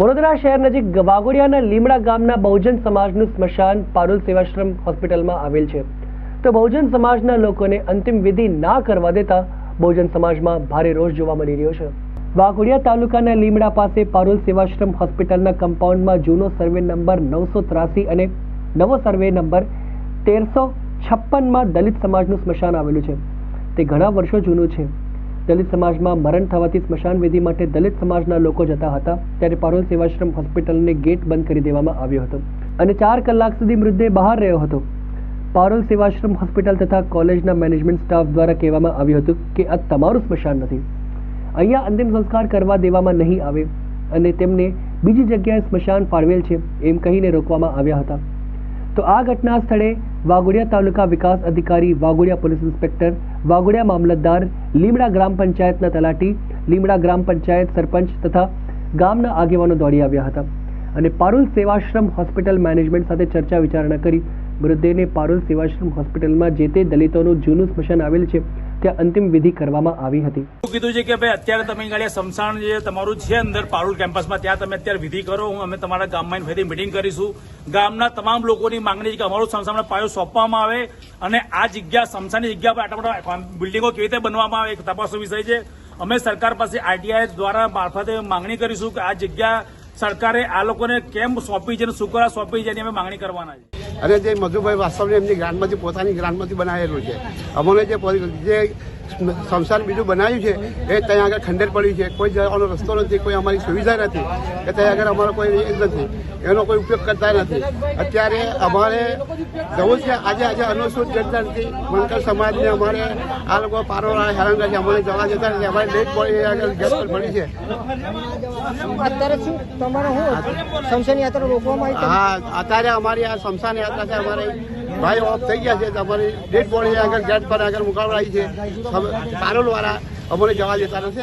વડોદરા શહેર નજીક વાઘોડિયાના લીમડા ગામના બહુજન સમાજનું સ્મશાન પારુલ સેવાશ્રમ હોસ્પિટલમાં આવેલ છે. તો બહુજન સમાજના લોકોને અંતિમ વિધિ ના કરવા દેતા બહુજન સમાજમાં ભારે રોષ જોવા મળી રહ્યો છે. વાઘોડિયા તાલુકાના લીમડા પાસે પારુલ સેવાશ્રમ હોસ્પિટલના કમ્પાઉન્ડમાં જૂનો સર્વે નંબર નવસો ત્રાસી અને નવો સર્વે નંબર તેરસો છપ્પનમાં દલિત સમાજનું સ્મશાન આવેલું છે. તે ઘણા વર્ષો જૂનું છે. દલિત સમાજમાં મરણ થવાથી સ્મશાન વિધિ માટે દલિત સમાજના લોકો જતા હતા ત્યારે પારોલ સેવાશ્રમ હોસ્પિટલને ગેટ બંધ કરી દેવામાં આવ્યો હતો અને ચાર કલાક સુધી મૃતદેહ બહાર રહ્યો હતો. પારોલ સેવાશ્રમ હોસ્પિટલ તથા કોલેજના મેનેજમેન્ટ સ્ટાફ દ્વારા કહેવામાં આવ્યું હતું કે આ તમારું સ્મશાન નથી. અહીંયા અંતિમ સંસ્કાર કરવા દેવામાં નહીં આવે અને તેમને બીજી જગ્યાએ સ્મશાન ફાળવેલ છે એમ કહીને રોકવામાં આવ્યા હતા. તો આ ઘટના સ્થળે વાઘોડિયા તાલુકા વિકાસ અધિકારી વાઘોડિયા પોલીસ ઇન્સ્પેક્ટર વાઘોડિયા મામલતદાર લીમડા ગ્રામ પંચાયતના તલાટી લીમડા ગ્રામ પંચાયત સરપંચ તથા ગામના આગેવાનો દોડી આવ્યા હતા અને પારુલ સેવાશ્રમ હોસ્પિટલ મેનેજમેન્ટ સાથે ચર્ચા વિચારણા કરી મૃતદેહને પારુલ સેવાશ્રમ હોસ્પિટલમાં જે તે દલિતોનું જૂનું સ્મશાન આવેલ છે, ત્યાં અંતિમ વિધિ કરવામાં આવી હતી. કીધું છે કે ભાઈ અત્યારે તમે ગાડી સમસાણ જે તમારું છે અંદર પારુલ કેમ્પસમાં, ત્યાં તમે અત્યારે વિધિ કરો, હું અમે તમારા ગામમાં ફરીથી મિટિંગ કરીશું. ગામના તમામ લોકોની માંગણી છે કે અમારું સમસાણનો પાયો સોંપવામાં આવે અને આ જગ્યા સમસાની જગ્યા પર આટલા બધા બિલ્ડિંગો કેવી રીતે બનવામાં આવે, એક તપાસનો વિષય છે. અમે સરકાર પાસે આરટીઆઈ દ્વારા મારફતે માંગણી કરીશું કે આ જગ્યા સરકારે આ લોકોને કેમ સોંપી છે અને શું સોંપી છે એની અમે માંગણી કરવાના છે. અને જે મધુભાઈ વાસ્તવને એમની ગ્રાન્ટમાંથી પોતાની ગ્રાન્ટમાંથી બનાવેલું છે. અમને જે જે સંસાર બીજું બનાવ્યું છે એ ત્યાં આગળ ખંડેર પડ્યું છે. કોઈ જવાનો રસ્તો નથી કોઈ અમારી સુવિધા નથી કે ત્યાં આગળ અમારો કોઈ એ નથી. એનો કોઈ ઉપયોગ કરતા નથી. અત્યારે અમારે જવું છે આજે આજે અનુસૂચિત જનતાથી વણકર સમાજને અમારે આ લોકો પારોવાળા હેરાન કરે છે. અમારે જવા જતા નથી. અમારે લેટ પડી આગળ ગેસ પર પડી છે. અત્યારે શું? તમારે શું? શમશાન યાત્રા રોકવામાં આવી હા અત્યારે અમારી આ શમશાન યાત્રા છે અમારે ભાઈ ઓફ થઈ ગયા છે. તમારે ડેડ બોડી આગળ, ગેટ પર આગળ મુકાવડાવી છે. પારોલ વાળા અમને જવા દેતા નથી.